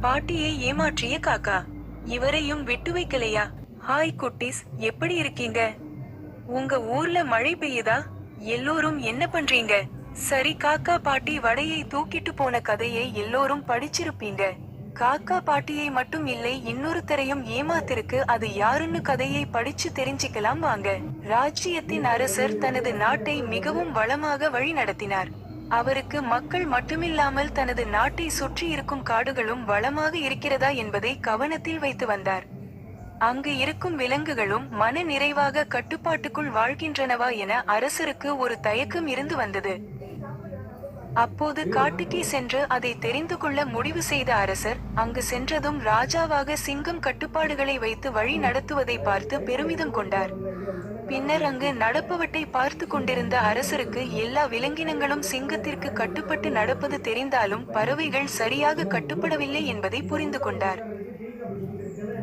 பாட்டியை ஏமாற்றிய காக்கா. இவரையும் விட்டு வைக்கலையா? ஹாய் குட்டீஸ். எப்படி இருக்கீங்க? உங்க ஊர்ல மழை பெய்யுதா? எல்லோரும் என்ன பண்றீங்க? சரி காக்கா பாட்டி வடையை தூக்கிட்டு போன கதையை எல்லோரும் படிச்சிருப்பீங்க. காக்கா பாட்டியை மட்டும் இல்லை இன்னொருத்தரையும் ஏமாத்திருக்கு. அது யாருன்னு கதையை படிச்சு தெரிஞ்சுக்கலாம் வாங்க. ராஜ்ஜியத்தின் அரசர் தனது நாட்டை மிகவும் வளமாக வழி நடத்தினார் அவருக்கு மக்கள் மட்டுமில்லாமல் தனது நாட்டை சுற்றி இருக்கும் காடுகளும் வளமாக இருக்கிறதா என்பதை கவனத்தில் வைத்து வந்தார். அங்கு இருக்கும் விலங்குகளும் மன நிறைவாக கட்டுப்பாட்டுக்குள் வாழ்கின்றனவா என அரசருக்கு ஒரு தயக்கம் இருந்து வந்தது. அப்போது காட்டுக்கே சென்று அதை தெரிந்து கொள்ள முடிவு செய்த அரசர் அங்கு சென்றதும் ராஜாவாக சிங்கம் கட்டுப்பாடுகளை வைத்து வழி நடத்துவதை பார்த்து பெருமிதம் கொண்டார். பின்னர் அங்கு நடப்பவற்றை பார்த்து கொண்டிருந்த அரசருக்கு எல்லா விலங்கினங்களும் சிங்கத்திற்கு கட்டுப்பட்டு நடப்பது தெரிந்தாலும் பறவைகள் சரியாக கட்டுப்படவில்லை என்பதை புரிந்து கொண்டார்.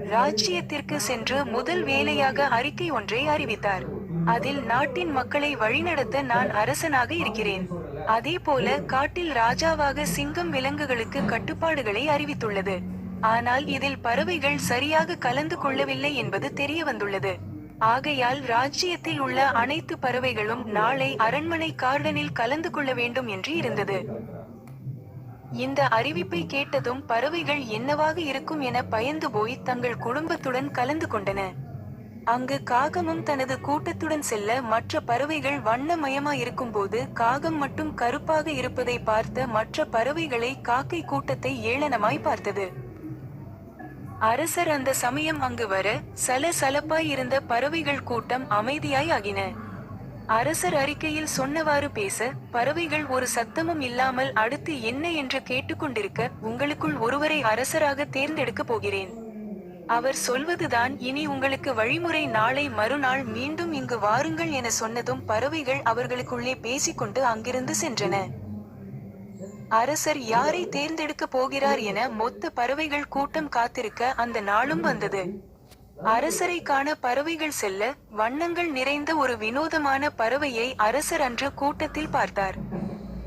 ராஜ்யத்திற்கு சென்று முதல் வேலையாக அறிக்கை ஒன்றை அறிவித்தார். அதில் நாட்டின் மக்களை வழிநடத்த நான் அரசனாக இருக்கிறேன். அதே போல காட்டில் ராஜாவாக சிங்கம் விலங்குகளுக்கு கட்டுப்பாடுகளை அறிவித்துள்ளது. ஆனால் இதில் பறவைகள் சரியாக கலந்து கொள்ளவில்லை என்பது தெரிய வந்துள்ளது. ஆகையால் ராஜ்ஜியத்தில் உள்ள அனைத்து பறவைகளும் நாளை அரண்மனை கார்டனில் கலந்து கொள்ள வேண்டும் என்று இருந்தது. இந்த அறிவிப்பை கேட்டதும் பறவைகள் என்னவாக இருக்கும் என பயந்து போய் தங்கள் குடும்பத்துடன் கலந்து கொண்டன. அங்கு காகமும் தனது கூட்டத்துடன் செல்ல மற்ற பறவைகள் வண்ணமயமா இருக்கும்போது காகம் மட்டும் கருப்பாக இருப்பதை பார்த்த மற்ற பறவைகளை காக்கை கூட்டத்தை ஏளனமாய் பார்த்தது. அரசர் அந்த சமயம் அங்கு வர சல சலப்பாய் இருந்த பறவைகள் கூட்டம் அமைதியாய் ஆகின அரசர் அறிக்கையில் சொன்னவாறு பேச பறவைகள் ஒரு சத்தமும் இல்லாமல் அடுத்து என்ன என்று கேட்டுக்கொண்டிருக்க உங்களுக்குள் ஒருவரை அரசராக தேர்ந்தெடுக்க போகிறேன். அவர் சொல்வதுதான் இனி உங்களுக்கு வழிமுறை நாளை மறுநாள் மீண்டும் இங்கு வாருங்கள் என சொன்னதும் பறவைகள் அவர்களுக்குள்ளே பேசிக்கொண்டு அங்கிருந்து சென்றன. அரசர் யாரை தேர்ந்தெடுக்க போகிறார் என மொத்த பறவைகள் கூட்டம் காத்திருக்க அந்த நாளும் வந்தது. அரசரை காண பறவைகள் செல்ல வண்ணங்கள் நிறைந்த ஒரு வினோதமான பறவையை அரசர் அன்று கூட்டத்தில் பார்த்தார்.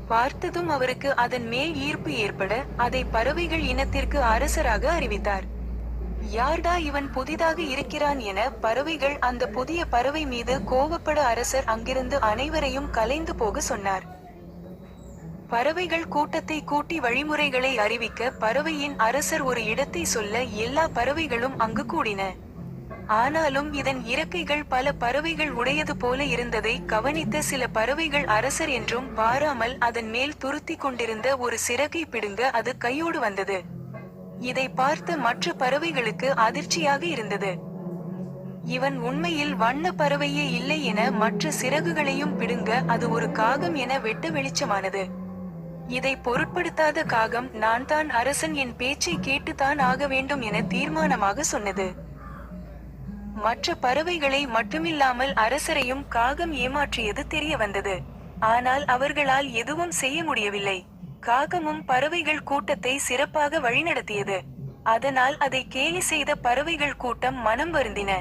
பார்த்ததும் அவருக்கு அதன் மேல் ஈர்ப்பு ஏற்பட அதை பறவைகள் இனத்திற்கு அரசராக அறிவித்தார். யார்டா இவன் புதிதாக இருக்கிறான் என பறவைகள் அந்த புதிய பறவை மீது கோவப்பட அரசர் அங்கிருந்து அனைவரையும் கலைந்து போக சொன்னார். பறவைகள் கூட்டத்தை கூட்டி வழிமுறைகளை அறிவிக்க பறவையின் அரசர் ஒரு இடத்தை சொல்ல எல்லா பறவைகளும் அங்கு கூடின. ஆனாலும் இதன் இறக்கைகள் பல பறவைகள் உடையது போல இருந்ததை கவனித்த சில பறவைகள் அரசர் என்றும் பாராமல் அதன் மேல் துருத்தி கொண்டிருந்த ஒரு சிறகை பிடுங்க அது கையோடு வந்தது. இதை பார்த்த மற்ற பறவைகளுக்கு அதிர்ச்சியாக இருந்தது. இவன் உண்மையில் வண்ண பறவையே இல்லை என மற்ற சிறகுகளையும் பிடுங்க அது ஒரு காகம் என வெட்ட வெளிச்சமானது. இதை பொருட்படுத்தாத காகம் நான் தான் அரசன் என் பேச்சை கேட்டுத்தான் ஆக வேண்டும் என தீர்மானமாக சொன்னது. மற்ற பறவைகளை மட்டுமில்லாமல் அரசரையும் காகம் ஏமாற்றியது தெரிய வந்தது. ஆனால் அவர்களால் எதுவும் செய்ய முடியவில்லை. காகமும் பறவைகள் கூட்டத்தை சிறப்பாக வழிநடத்தியது. அதனால் அதை கேலி செய்த பறவைகள் கூட்டம் மனம் வருந்தின.